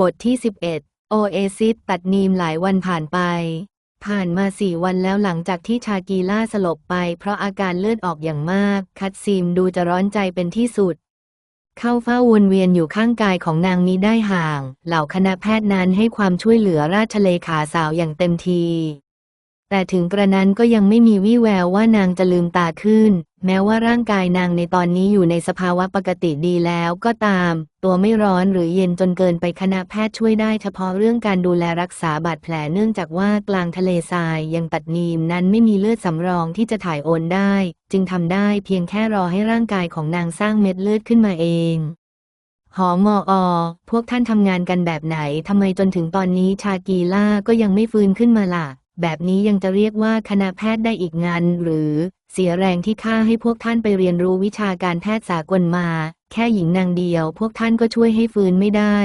บทที่ 11 โอเอซิสตัดนีมหลายวันผ่านไป ผ่านมาสี่วันแล้วหลังจากที่ชากีล่าสลบไป เพราะอาการเลือดออกอย่างมาก คัดซีมดูจะร้อนใจเป็นที่สุด เข้าเฝ้าวนเวียนอยู่ข้างกายของนางนี้ได้ห่าง เหล่าคณะแพทย์นั้นให้ความช่วยเหลือราชเลขาสาวอย่างเต็มที แต่ถึงกระนั้นก็ยังไม่มีวี่แววว่านางจะลืมตาขึ้น แม้ว่าร่างกายนางในตอนนี้อยู่ในสภาวะปกติดีแล้วก็ตาม ตัวไม่ร้อนหรือเย็นจนเกินไปคณะแพทย์ช่วยได้เฉพาะเรื่องการดูแลรักษาบาดแผลเนื่องจากว่ากลางทะเลทรายยังตัดนีมนั้นไม่มีเลือดสำรองที่จะถ่ายโอนได้ จึงทำได้เพียงแค่รอให้ร่างกายของนางสร้างเม็ดเลือดขึ้นมาเองหอมออ พวกท่านทำงานกันแบบไหนทำไมจนถึงตอนนี้ชากีล่าก็ยังไม่ฟื้นขึ้นมาล่ะ แบบนี้ยังจะเรียกว่าคณะแพทย์ได้อีกงานหรือ เสียแรงที่ข้าให้พวกท่านไปเรียนรู้วิชาการแพทย์สากลมา แค่หญิงนางเดียว พวกท่านก็ช่วยให้ฟื้นไม่ได้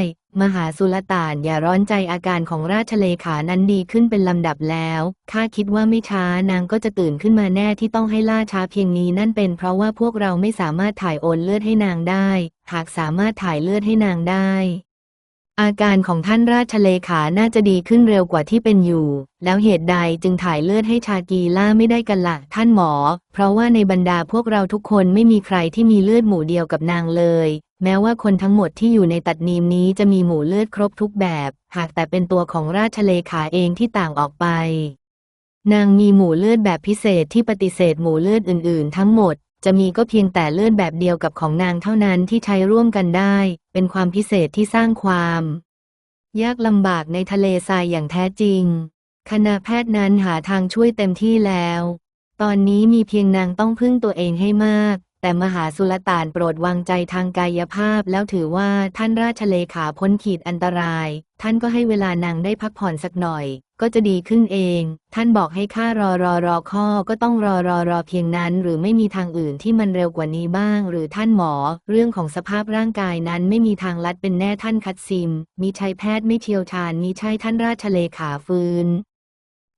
มหาสุลต่านอย่าร้อนใจอาการของราชเลขานั้นดีขึ้นเป็นลำดับแล้วข้าคิดว่าไม่ช้านางก็จะตื่นขึ้นมาแน่ที่ต้องให้ล่าช้าเพียงนี้นั่นเป็นเพราะว่าพวกเราไม่สามารถถ่ายโอนเลือดให้นางได้ หากสามารถถ่ายเลือดให้นางได้ อาการของท่านราชเลขาน่าจะดีขึ้นเร็วกว่าที่เป็นอยู่ แล้วเหตุใดจึงถ่ายเลือดให้ชากีล่าไม่ได้กันละ่ะ ท่านหมอ เพราะว่าในบรรดาพวกเราทุกคนไม่มีใครที่มีเลือดหมู่เดียวกับนางเลย แม้ว่าคนทั้งหมดที่อยู่ในตัดนีมนี้จะมีหมู่เลือดครบทุกแบบ หากแต่เป็นตัวของราชเลขาเองที่ต่างออกไป นางมีหมู่เลือดแบบพิเศษที่ปฏิเสธหมู่เลือดอื่น ๆ ทั้งหมด จะมีก็เพียงแต่เลือดแบบเดียวกับของนางเท่านั้นที่ใช้ร่วมกันได้ เป็นความพิเศษที่สร้างความ ยากลำบากในทะเลทรายอย่างแท้จริง คณะแพทย์นั้นหาทางช่วยเต็มที่แล้ว ตอนนี้มีเพียงนางต้องพึ่งตัวเองให้มาก แต่มหาสุลต่านโปรดวางใจทางกายภาพ แล้วถือว่าท่านราชเลขาพ้นขีดอันตราย ท่านก็ให้เวลานางได้พักผ่อนสักหน่อย ก็จะดีขึ้นเอง ท่านบอกให้ข้ารอรอรอข้อก็ต้องรอรอรอเพียงนั้น หรือไม่มีทางอื่นที่มันเร็วกว่านี้บ้าง หรือท่านหมอ เรื่องของสภาพร่างกายนั้นไม่มีทางลัดเป็นแน่ท่านคัดซิม มีชัยแพทย์ไม่เชี่ยวชาญมีใช่ท่านราชเลขาฟื้น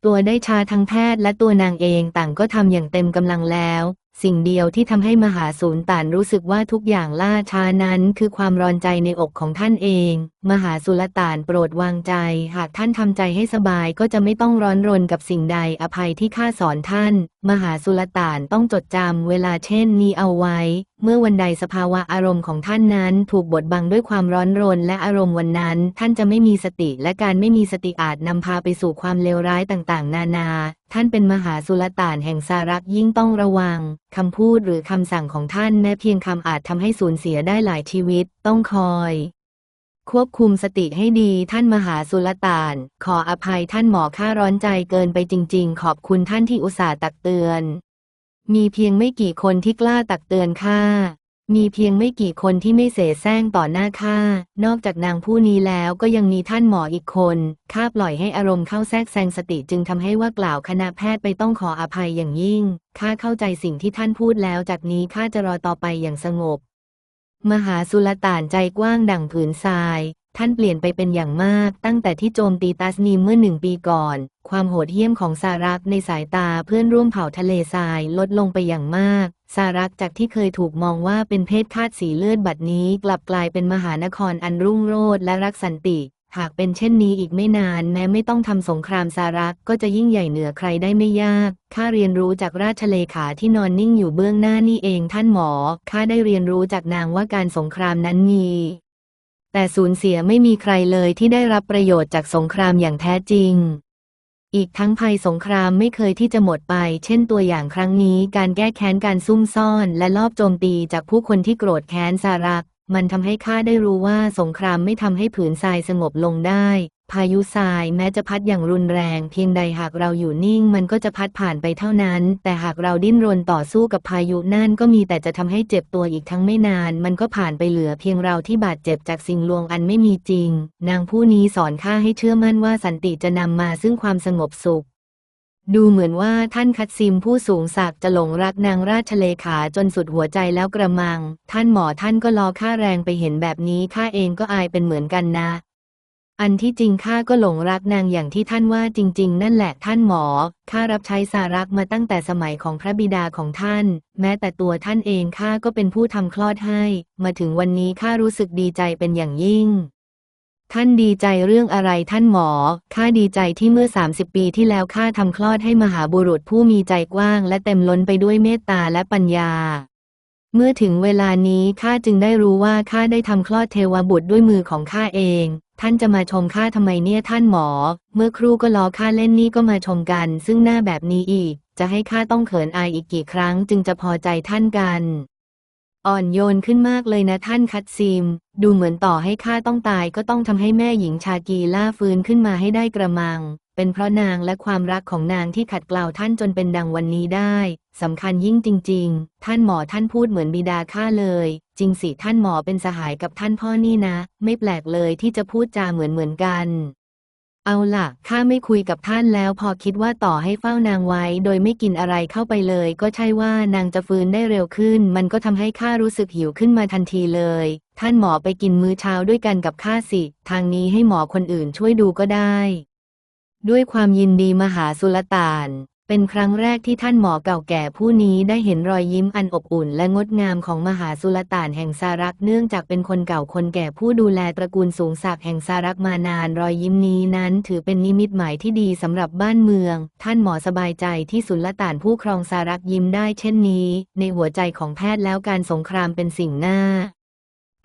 ตัวได้ชาทั้งแพทย์และตัวนางเองต่างก็ทำอย่างเต็มกำลังแล้ว สิ่งเดียวที่ทำให้มหาสูนต่านรู้สึกว่าทุกอย่างล่าช้านั้นคือความร้อนใจในอกของท่านเอง มหาสุลต่านโปรดวางใจ หากท่านทำใจให้สบายก็จะไม่ต้องร้อนรนกับสิ่งใดอภัยที่ข้าสอนท่าน มหาสุลต่านต้องจดจำเวลาเช่นนี้เอาไว้ เมื่อวันใดสภาวะอารมณ์ของท่านนั้น ถูกบดบังด้วยความร้อนรนและอารมณ์วันนั้น ท่านจะไม่มีสติและการไม่มีสติอาจนำพาไปสู่ความเลวร้ายต่างๆ นานา ท่านเป็นมหาสุลต่านแห่งสารักยิ่งต้องระวังคำพูดหรือคำสั่งของท่านแม้เพียงคำอาจทำให้สูญเสียได้หลายชีวิต ต้องคอยควบคุมสติให้ดีท่านมหาสุลต่าน ขออภัยท่านหมอข้าร้อนใจเกินไปจริง ๆ ขอบคุณท่านที่อุตส่าห์ตักเตือน มีเพียงไม่กี่คนที่กล้าตักเตือนข้า มีเพียงไม่กี่คนที่ไม่เสแสร้งต่อหน้าข้า นอกจากนางผู้นี้แล้วก็ยังมีท่านหมออีกคน ข้าปล่อยให้อารมณ์เข้าแทรกแซงสติจึงทำให้ว่ากล่าวคณะแพทย์ไปต้องขออภัยอย่างยิ่ง ข้าเข้าใจสิ่งที่ท่านพูดแล้วจากนี้ข้าจะรอต่อไปอย่างสงบ มหาสุลต่านใจกว้างดั่งผืนทราย ท่านเปลี่ยนไปเป็นอย่างมาก ตั้งแต่ที่โจมตีตัสนีมเมื่อหนึ่งปีก่อน ความโหดเหี้ยมของสารักในสายตาเพื่อนร่วมเผ่าทะเลทรายลดลงไปอย่างมากสารักจากที่เคยถูกมองว่าเป็นเพศคาดสีเลือดบัดนี้ กลับกลายเป็นมหานครอันรุ่งโรจน์และรักสันติ หากเป็นเช่นนี้อีกไม่นาน แม้ไม่ต้องทำสงครามสารักก็จะยิ่งใหญ่เหนือใครได้ไม่ยากข้าเรียนรู้จากราชเลขาที่นอนนิ่งอยู่เบื้องหน้านี่เองท่านหมอข้าได้เรียนรู้จากนางว่าการสงครามนั้นมี แต่สูญเสียไม่มีใครเลยที่ได้รับประโยชน์จากสงครามอย่างแท้จริง อีกทั้งภัยสงครามไม่เคยที่จะหมดไป เช่นตัวอย่างครั้งนี้ การแก้แค้นการซุ่มซ่อน และลอบโจมตีจากผู้คนที่โกรธแค้นสารัก มันทำให้ข้าได้รู้ว่าสงครามไม่ทำให้ผืนทรายสงบลงได้ พายุทรายแม้จะพัดอย่างรุนแรงเพียงใดหากเราอยู่นิ่งมันก็จะพัดผ่านไปเท่านั้น แต่หากเราดิ้นรนต่อสู้กับพายุนั่นก็มีแต่จะทำให้เจ็บตัวอีกทั้งไม่นาน มันก็ผ่านไปเหลือเพียงเราที่บาดเจ็บจากสิ่งลวงอันไม่มีจริง นางผู้นี้สอนข้าให้เชื่อมั่นว่าสันติจะนำมาซึ่งความสงบสุขดูเหมือนว่าท่านคัดซิมผู้สูงศักดิ์จะหลงรักนางราชเลขาจนสุดหัวใจแล้วกระมัง ท่านหมอท่านก็รอค่าแรงไปเห็นแบบนี้ข้าเองก็อายเป็นเหมือนกันนะ อันที่จริงข้าก็หลงรักนางอย่างที่ท่านว่าจริง ๆ นั่นแหละท่านหมอ ข้ารับใช้สารักมาตั้งแต่สมัยของพระบิดาของท่าน แม้แต่ตัวท่านเองข้าก็เป็นผู้ทำคลอดให้ มาถึงวันนี้ข้ารู้สึกดีใจเป็นอย่างยิ่ง ท่านดีใจเรื่องอะไรท่านหมอ ข้าดีใจที่เมื่อ 30 ปีที่แล้วข้าทำคลอดให้มหาบุรุษผู้มีใจกว้าง และเต็มล้นไปด้วยเมตตาและปัญญาเมื่อถึงเวลานี้ข้าจึงได้รู้ว่าข้าได้ทำคลอดเทวบุตรด้วยมือของข้าเอง ท่านจะมาชมข้าทำไมเนี่ยท่านหมอ เมื่อครูก็ล้อข้าเล่นนี่ก็มาชมกัน ซึ่งหน้าแบบนี้อีก จะให้ข้าต้องเขินอายอีกกี่ครั้งจึงจะพอใจท่านกัน อ่อนโยนขึ้นมากเลยนะท่านคัดซิม ดูเหมือนต่อให้ข้าต้องตายก็ต้องทำให้แม่หญิงชากีล่าฟื้นขึ้นมาให้ได้กระมัง เป็นเพราะนางและความรักของนางที่ขัดเกลาท่านจนเป็นดังวันนี้ได้สำคัญยิ่งจริง ๆ ท่านหมอท่านพูดเหมือนบิดาข้าเลย จริงสิท่านหมอเป็นสหายกับท่านพ่อนี่นะ ไม่แปลกเลยที่จะพูดจาเหมือนเหมือนกันเอาล่ะ ข้าไม่คุยกับท่านแล้วพอคิดว่าต่อให้เฝ้านางไว้ โดยไม่กินอะไรเข้าไปเลย ก็ใช่ว่านางจะฟื้นได้เร็วขึ้น มันก็ทำให้ข้ารู้สึกหิวขึ้นมาทันทีเลย ท่านหมอไปกินมื้อเช้าด้วยกันกับข้าสิ ทางนี้ให้หมอคนอื่นช่วยดูก็ได้ ด้วยความยินดีมหาสุลต่าน เป็นครั้งแรกที่ท่านหมอเก่าแก่ผู้นี้ได้เห็นรอยยิ้มอันอบอุ่นและงดงามของมหาสุลต่านแห่งสารักเนื่องจากเป็นคนเก่าคนแก่ผู้ดูแลตระกูลสูงศักดิ์แห่งสารักมานานรอยยิ้มนี้นั้น ถือเป็นนิมิตหมายที่ดีสำหรับบ้านเมือง ท่านหมอสบายใจที่สุลต่านผู้ครองสารักยิ้มได้เช่นนี้ ในหัวใจของแพทย์แล้วการสงครามเป็นสิ่งหน้า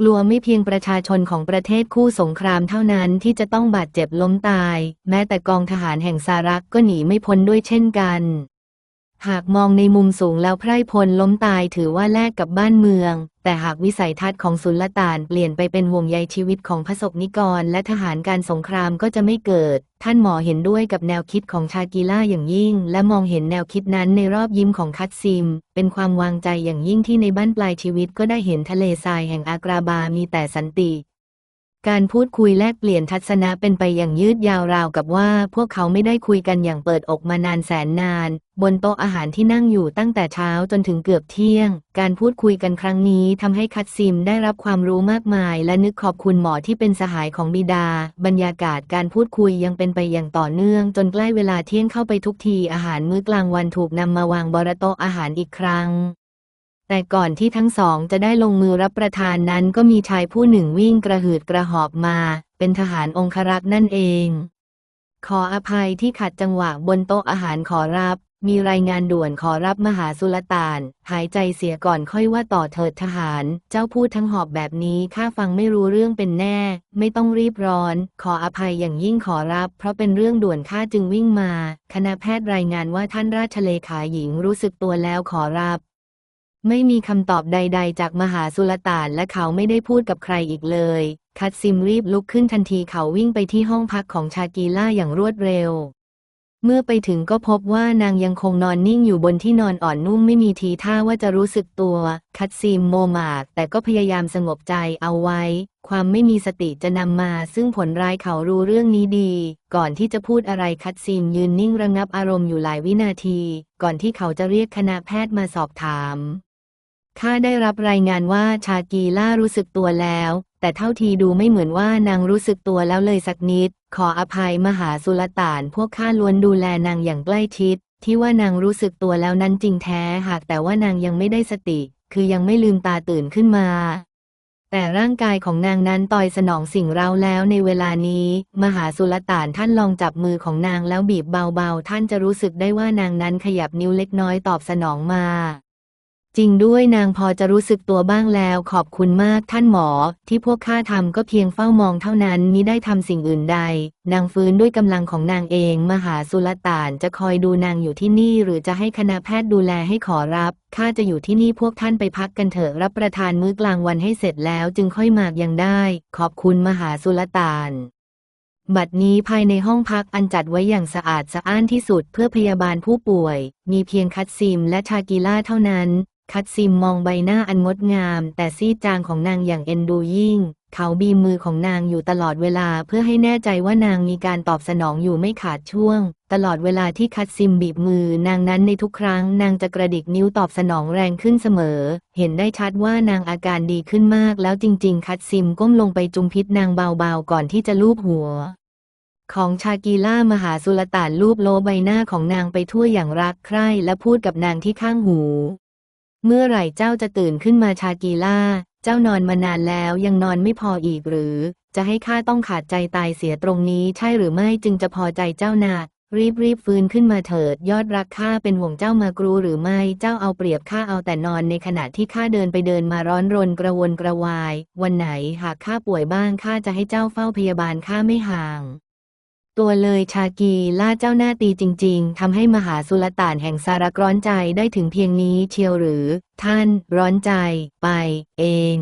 กลัวไม่เพียงประชาชนของประเทศคู่สงครามเท่านั้นที่จะต้องบาดเจ็บล้มตาย แม้แต่กองทหารแห่งสารักก็หนีไม่พ้นด้วยเช่นกัน หากมองในมุมสูงแล้วไพร่พลล้มตายถือว่าแลกกับบ้านเมือง แต่หากวิสัยทัศน์ของสุลต่านเปลี่ยนไปเป็นห่วงใยชีวิตของพระสกนิกร และทหารการสงครามก็จะไม่เกิด ท่านหมอเห็นด้วยกับแนวคิดของชากีล่าอย่างยิ่ง และมองเห็นแนวคิดนั้นในรอบยิ้มของคัตซิม เป็นความวางใจอย่างยิ่งที่ในบ้านปลายชีวิตก็ได้เห็นทะเลทรายแห่งอากราบามีแต่สันติ การพูดคุยแลกเปลี่ยนทัศนะเป็นไปอย่างยืดยาวราวกับว่า พวกเขาไม่ได้คุยกันอย่างเปิดอกมานานแสนนาน บนโต๊ะอาหารที่นั่งอยู่ตั้งแต่เช้าจนถึงเกือบเที่ยง การพูดคุยกันครั้งนี้ทำให้คัตซิมได้รับความรู้มากมาย และนึกขอบคุณหมอที่เป็นสหายของบิดา บรรยากาศการพูดคุยยังเป็นไปอย่างต่อเนื่อง จนใกล้เวลาเที่ยงเข้าไปทุกทีอาหารมื้อกลางวันถูกนำมาวางบนโต๊ะอาหารอีกครั้ง แต่ก่อนที่ทั้งสองจะได้ลงมือรับประทานนั้นก็มีชายผู้หนึ่งวิ่งกระหืดกระหอบมา เป็นทหารองครักษ์นั่นเอง ขออภัยที่ขัดจังหวะบนโต๊ะอาหารขอรับ มีรายงานด่วนขอรับมหาสุลต่าน หายใจเสียก่อนค่อยว่าต่อเถิดทหาร เจ้าพูดทั้งหอบแบบนี้ข้าฟังไม่รู้เรื่องเป็นแน่ ไม่ต้องรีบร้อน ขออภัยอย่างยิ่งขอรับ เพราะเป็นเรื่องด่วนข้าจึงวิ่งมา คณะแพทย์รายงานว่าท่านราชเลขาหญิงรู้สึกตัวแล้วขอรับ ไม่มีคำตอบใด ๆ จากมหาสุลต่านและเขาไม่ได้พูดกับใครอีกเลย คัดซิมรีบลุกขึ้นทันทีเขาวิ่งไปที่ห้องพักของชากีล่าอย่างรวดเร็ว เมื่อไปถึงก็พบว่านางยังคงนอนนิ่งอยู่บนที่นอนอ่อนนุ่มไม่มีทีท่าว่าจะรู้สึกตัว คัดซิมโมหมาก แต่ก็พยายามสงบใจเอาไว้ ความไม่มีสติจะนำมา ซึ่งผลร้ายเขารู้เรื่องนี้ดี ก่อนที่จะพูดอะไรคัดซิมยืนนิ่งระงับอารมณ์อยู่หลายวินาที ก่อนที่เขาจะเรียกคณะแพทย์มาสอบถาม ข้าได้รับรายงานว่าชากีล่ารู้สึกตัวแล้ว แต่เท่าทีดูไม่เหมือนว่านางรู้สึกตัวแล้วเลยสักนิด ขออภัยมหาสุลต่าน พวกข้าล้วนดูแลนางอย่างใกล้ชิด ที่ว่านางรู้สึกตัวแล้วนั้นจริงแท้ หากแต่ว่านางยังไม่ได้สติ คือยังไม่ลืมตาตื่นขึ้นมา แต่ร่างกายของนางนั้นต่อยสนองสิ่งเราแล้วในเวลานี้ มหาสุลต่านท่านลองจับมือของนางแล้วบีบเบาๆ ท่านจะรู้สึกได้ว่านางนั้นขยับนิ้วเล็กน้อยตอบสนองมา จริงด้วยนางพอจะรู้สึกตัวบ้างแล้วขอบคุณมากท่านหมอ ที่พวกข้าทำก็เพียงเฝ้ามองเท่านั้นมิได้ทำสิ่งอื่นใด นางฟื้นด้วยกำลังของนางเอง มหาสุลต่านจะคอยดูนางอยู่ที่นี่ หรือจะให้คณะแพทย์ดูแลให้ขอรับข้าจะอยู่ที่นี่พวกท่านไปพักกันเถอะรับประทานมื้อกลางวันให้เสร็จแล้วจึงค่อยมากยังได้ ขอบคุณมหาสุลต่านบัดนี้ภายในห้องพักอันจัดไว้อย่างสะอาดสะอ้านที่สุดเพื่อพยาบาลผู้ป่วย มีเพียงคัตซิมและชากิล่าเท่านั้น คัตซิมมองใบหน้าอันงดงาม แต่ซีดจางของนางอย่างเอ็นดูยิ่ง เขาบีมมือของนางอยู่ตลอดเวลาเพื่อให้แน่ใจว่านางมีการตอบสนองอยู่ไม่ขาดช่วง ตลอดเวลาที่คัตซิมบีบมือนางนั้นในทุกครั้ง นางจะกระดิกนิ้วตอบสนองแรงขึ้นเสมอ เห็นได้ชัดว่านางอาการดีขึ้นมาก แล้วจริง ๆ คัตซิมก้มลงไปจุมพิษนางเบาๆก่อนที่จะลูบหัวของชากีล่ามหาสุลต่านลูบโลใบหน้าของนางไปทั่วอย่างรักใคร่และพูดกับนางที่ข้างหู เมื่อไหร่เจ้าจะตื่นขึ้นมาชากีล่า เจ้านอนมานานแล้วยังนอนไม่พออีกหรือ จะให้ข้าต้องขาดใจตายเสียตรงนี้ใช่หรือไม่จึงจะพอใจเจ้านารีบรีบฟื้นขึ้นมาเถิด ยอดรักข้าเป็นห่วงเจ้ามากรูหรือไม่เจ้าเอาเปรียบข้าเอาแต่นอนในขณะที่ข้าเดินไปเดินมาร้อนรนกระวนกระวาย วันไหนหากข้าป่วยบ้างข้าจะให้เจ้าเฝ้าพยาบาลข้าไม่ห่าง ตัวเลยชากีล่าเจ้าหน้าตีจริง ๆ ทำให้มหาสุลต่านแห่งสารกร้อนใจได้ถึงเพียงนี้เชียวหรือ ท่านร้อนใจ ไป เอง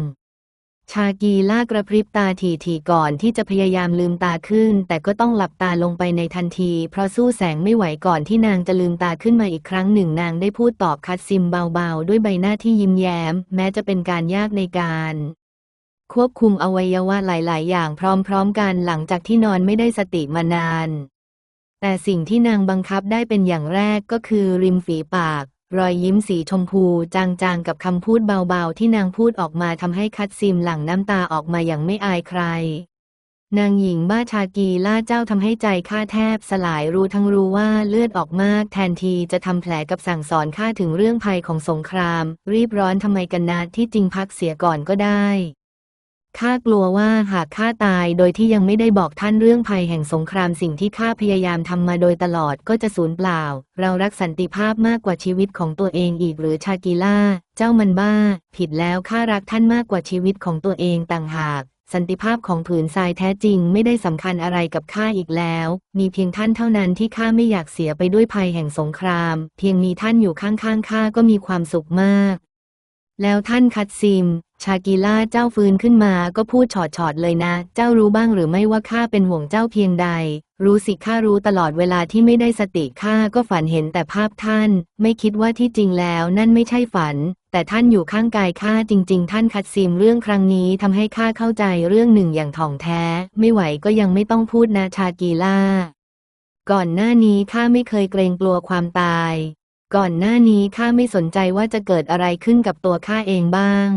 ชากีล่ากระพริบตาถี่ๆก่อนที่จะพยายามลืมตาขึ้น แต่ก็ต้องหลับตาลงไปในทันที เพราะสู้แสงไม่ไหวก่อนที่นางจะลืมตาขึ้นมาอีกครั้งหนึ่งนางได้พูดตอบคัดซิมเบาๆ ด้วยใบหน้าที่ยิ้มแย้ม แม้จะเป็นการยากในการ ควบคุมอวัยวะหลาย ๆ อย่างพร้อม ๆ กันหลังจากที่นอนไม่ได้สติมานาน แต่สิ่งที่นางบังคับได้เป็นอย่างแรกก็คือริมฝีปาก รอยยิ้มสีชมพู จาง ๆ กับคำพูดเบา ๆ ที่นางพูดออกมาทำให้คัดซิมหลั่งน้ำตาออกมาอย่างไม่อายใคร นางหญิงบ้าชากีล่าเจ้าทำให้ใจข้าแทบสลายรู้ทั้งรู้ว่าเลือดออกมากแทนทีจะทำแผลกับสั่งสอนข้าถึงเรื่องภัยของสงคราม รีบร้อนทำไมกันนะที่จริงพักเสียก่อนก็ได้ ข้ากลัวว่าหากข้าตายโดยที่ยังไม่ได้บอกท่านเรื่องภัยแห่งสงครามสิ่งที่ข้าพยายามทำมาโดยตลอดก็จะสูญเปล่า เรารักสันติภาพมากกว่าชีวิตของตัวเองอีกหรือชากิล่า เจ้ามันบ้า ผิดแล้วข้ารักท่านมากกว่าชีวิตของตัวเองต่างหากสันติภาพของผืนทรายแท้จริงไม่ได้สำคัญอะไรกับข้าอีกแล้ว มีเพียงท่านเท่านั้นที่ข้าไม่อยากเสียไปด้วยภัยแห่งสงคราม เพียงมีท่านอยู่ข้างๆข้าก็มีความสุขมาก แล้วท่านคัดซิม ชากีล่าเจ้าฟื้นขึ้นมาก็พูดฉอดฉอดๆเลยนะ เจ้ารู้บ้างหรือไม่ว่าข้าเป็นห่วงเจ้าเพียงใด รู้สิข้ารู้ตลอดเวลาที่ไม่ได้สติข้าก็ฝันเห็นแต่ภาพท่าน ไม่คิดว่าที่จริงแล้วนั่นไม่ใช่ฝัน แต่ท่านอยู่ข้างกายข้าจริง ๆ ท่านคัดซิมเรื่องครั้งนี้ทำให้ข้าเข้าใจเรื่องหนึ่งอย่างถ่องแท้ ไม่ไหวก็ยังไม่ต้องพูดนะชากีล่าก่อนหน้านี้ข้าไม่เคยเกรงกลัวความตาย ก่อนหน้านี้ข้าไม่สนใจว่าจะเกิดอะไรขึ้นกับตัวข้าเองบ้าง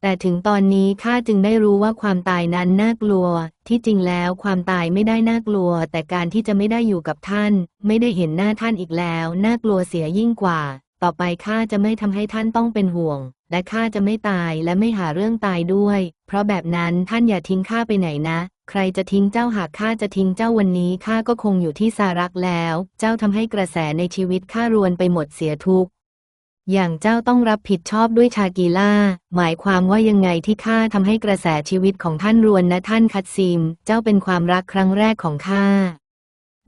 แต่ถึงตอนนี้ข้าจึงได้รู้ว่าความตายนั้นน่ากลัว ที่จริงแล้วความตายไม่ได้น่ากลัว แต่การที่จะไม่ได้อยู่กับท่าน ไม่ได้เห็นหน้าท่านอีกแล้ว น่ากลัวเสียยิ่งกว่า ต่อไปข้าจะไม่ทำให้ท่านต้องเป็นห่วง และข้าจะไม่ตายและไม่หาเรื่องตายด้วย เพราะแบบนั้นท่านอย่าทิ้งข้าไปไหนนะ ใครจะทิ้งเจ้าหากข้าจะทิ้งเจ้าวันนี้ข้าก็คงอยู่ที่สารักแล้ว เจ้าทำให้กระแสในชีวิตข้ารวนไปหมดเสียทุกอย่างเจ้าต้องรับผิดชอบด้วยชากีล่า หมายความว่ายังไงที่ข้าทำให้กระแสชีวิตของท่านรวนนะท่านคัดซิม เจ้าเป็นความรักครั้งแรกของข้า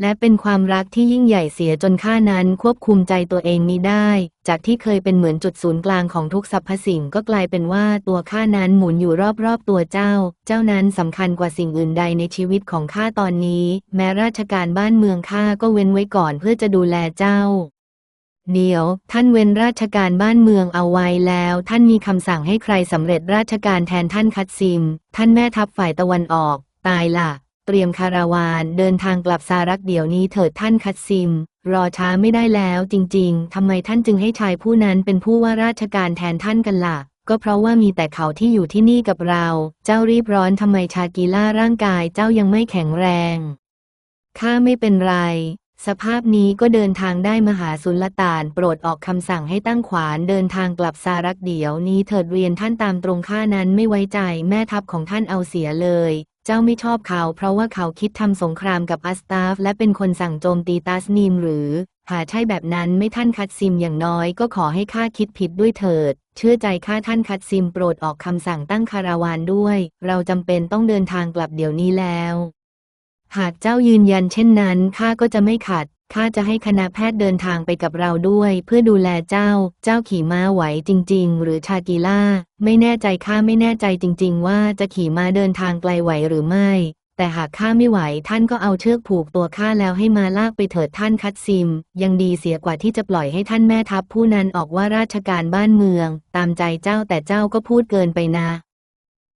และเป็นความรักที่ยิ่งใหญ่เสียจนข้านั้นควบคุมใจตัวเองมิได้ จากที่เคยเป็นเหมือนจุดศูนย์กลางของทุกสรรพสิ่งก็กลายเป็นว่าตัวข้านั้นหมุนอยู่รอบๆตัวเจ้า เจ้านั้นสำคัญกว่าสิ่งอื่นใดในชีวิตของข้าตอนนี้ แม้ราชการบ้านเมืองข้าก็เว้นไว้ก่อนเพื่อจะดูแลเจ้าเดี๋ยวท่านเว้นราชการบ้านเมืองเอาไว้แล้ว ท่านมีคำสั่งให้ใครสำเร็จราชการแทนท่านคัดซิม ท่านแม่ทัพฝ่ายตะวันออก ตายล่ะ รียมคาราวานเดินทางกลับสารักเดี๋ยวนี้เถิดท่านคัดซิม รอช้าไม่ได้แล้วจริงๆทำไมท่านจึงให้ชายผู้นั้นเป็นผู้ว่าราชการแทนท่านกันล่ะ ก็เพราะว่ามีแต่เขาที่อยู่ที่นี่กับเรา เจ้ารีบร้อนทำไมชากีล่าร่างกายเจ้ายังไม่แข็งแรงข้าไม่เป็นไรสภาพนี้ก็เดินทางได้มหาสุลต่านโปรดออกคำสั่งให้ตั้งขวานเดินทางกลับสารักเดี๋ยวนี้เถิดเรียนท่านตามตรงข้านั้นไม่ไว้ใจแม่ทัพของท่านเอาเสียเลย เจ้าไม่ชอบเขาเพราะว่าเขาคิดทำสงครามกับอัสตาฟ และเป็นคนสั่งโจมตีตัสนีมหรือ หาใช่แบบนั้นไม่ท่านคัดซิมอย่างน้อยก็ขอให้ข้าคิดผิดด้วยเถิด เชื่อใจข้าท่านคัดซิมโปรดออกคำสั่งตั้งคาราวานด้วย เราจำเป็นต้องเดินทางกลับเดี๋ยวนี้แล้ว หากเจ้ายืนยันเช่นนั้นข้าก็จะไม่ขัด ข้าจะให้คณะแพทย์เดินทางไปกับเราด้วย เพื่อดูแลเจ้า เจ้าขี่ม้าไหวจริง ๆ หรือชากีล่า ไม่แน่ใจข้าไม่แน่ใจจริง ๆ ว่าจะขี่ม้าเดินทางไกลไหวหรือไม่ แต่หากข้าไม่ไหวท่านก็เอาเชือกผูกตัวข้าแล้วให้มาลากไปเถิดท่านคัดซิม ยังดีเสียกว่าที่จะปล่อยให้ท่านแม่ทัพผู้นั้นออกว่าราชการบ้านเมือง ตามใจเจ้าแต่เจ้าก็พูดเกินไปนะ